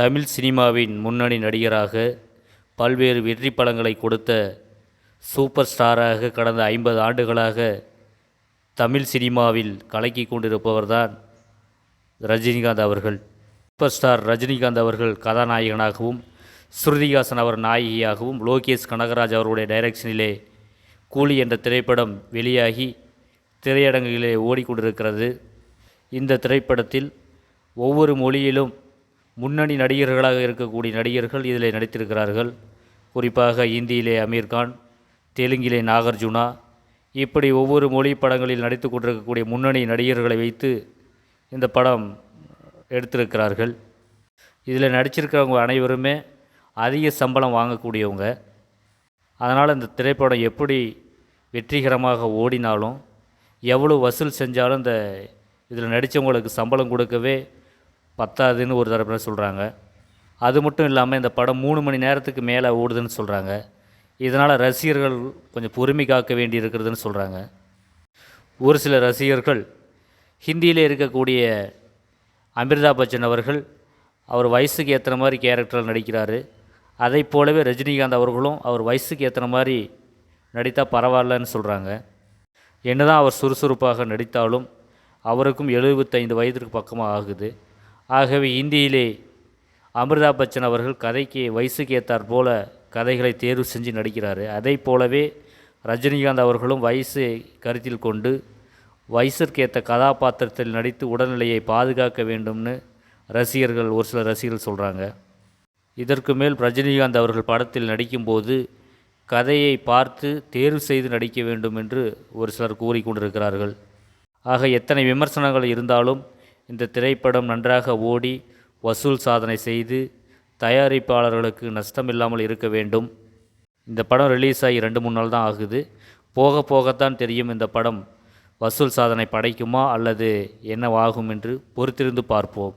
தமிழ் சினிமாவின் முன்னணி நடிகராக பல்வேறு வெற்றி படங்களை கொடுத்த சூப்பர் ஸ்டாராக கடந்த ஐம்பது ஆண்டுகளாக தமிழ் சினிமாவில் கலக்கி கொண்டிருப்பவர்தான் ரஜினிகாந்த் அவர்கள். சூப்பர் ஸ்டார் ரஜினிகாந்த் அவர்கள் கதாநாயகனாகவும் ஸ்ருதிகாசன் அவர் நாயகியாகவும் லோகேஷ் கனகராஜ் அவருடைய டைரக்ஷனிலே கூலி என்ற திரைப்படம் வெளியாகி திரையரங்குகளிலே ஓடிக்கொண்டிருக்கிறது. இந்த திரைப்படத்தில் ஒவ்வொரு மொழியிலும் முன்னணி நடிகர்களாக இருக்கக்கூடிய நடிகர்கள் இதில் நடித்திருக்கிறார்கள். குறிப்பாக இந்தியிலே அமீர்கான் தெலுங்கிலே நாகார்ஜுனா. இப்படி ஒவ்வொரு மொழி படங்களில் நடித்து கொண்டிருக்கக்கூடிய முன்னணி நடிகர்களை வைத்து இந்த படம் எடுத்திருக்கிறார்கள். இதில் நடிச்சிருக்கிறவங்க அனைவருமே அதிக சம்பளம் வாங்கக்கூடியவங்க. அதனால் இந்த திரைப்படம் எப்படி வெற்றிகரமாக ஓடினாலும் எவ்வளோ வசூல் செஞ்சாலும் இந்த இதில் நடித்தவங்களுக்கு சம்பளம் கொடுக்கவே பத்தாதுன்னு ஒரு தரப்பினர் சொல்கிறாங்க அது மட்டும் இல்லாமல் இந்த படம் மூணு மணி நேரத்துக்கு மேலே ஓடுதுன்னு சொல்கிறாங்க இதனால் ரசிகர்கள் கொஞ்சம் பொறுமை காக்க வேண்டி இருக்கிறதுன்னு சொல்கிறாங்க ஒரு சில ரசிகர்கள் ஹிந்தியில் இருக்கக்கூடிய அமிர்தா பச்சன் அவர்கள் அவர் வயசுக்கு ஏற்றுற மாதிரி கேரக்டரில் நடிக்கிறாரு. அதை போலவே ரஜினிகாந்த் அவர்களும் அவர் வயசுக்கு ஏற்றுற மாதிரி நடித்தால் பரவாயில்லன்னு சொல்கிறாங்க என்னதான் அவர் சுறுசுறுப்பாக நடித்தாலும் அவருக்கும் எழுபத்தைந்து வயதிற்கு பக்கமாக ஆகுது. ஆகவே இந்தியிலே அமிர்தா பச்சன் அவர்கள் கதைக்கு வயசுக்கு ஏற்றாற் போல கதைகளை தேர்வு செஞ்சு நடிக்கிறாரு. அதை போலவே ரஜினிகாந்த் அவர்களும் வயசை கருத்தில் கொண்டு வயசிற்கேற்ற கதாபாத்திரத்தில் நடித்து உடல்நிலையை பாதுகாக்க வேண்டும்னு ரசிகர்கள் ஒரு சில ரசிகர்கள் சொல்கிறாங்க இதற்கு மேல் ரஜினிகாந்த் அவர்கள் படத்தில் நடிக்கும்போது கதையை பார்த்து தேர்வு செய்து நடிக்க வேண்டும் என்று ஒரு சிலர் கூறிக்கொண்டிருக்கிறார்கள். ஆக எத்தனை விமர்சனங்கள் இருந்தாலும் இந்த திரைப்படம் நன்றாக ஓடி வசூல் சாதனை செய்து தயாரிப்பாளர்களுக்கு நஷ்டம் இல்லாமல் இருக்க வேண்டும். இந்த படம் ரிலீஸ் ஆகி ரெண்டு மூணு நாள் தான் ஆகுது. போக போகத்தான் தெரியும் இந்த படம் வசூல் சாதனை படைக்குமா அல்லது என்னவாகும் என்று பொறுத்திருந்து பார்ப்போம்.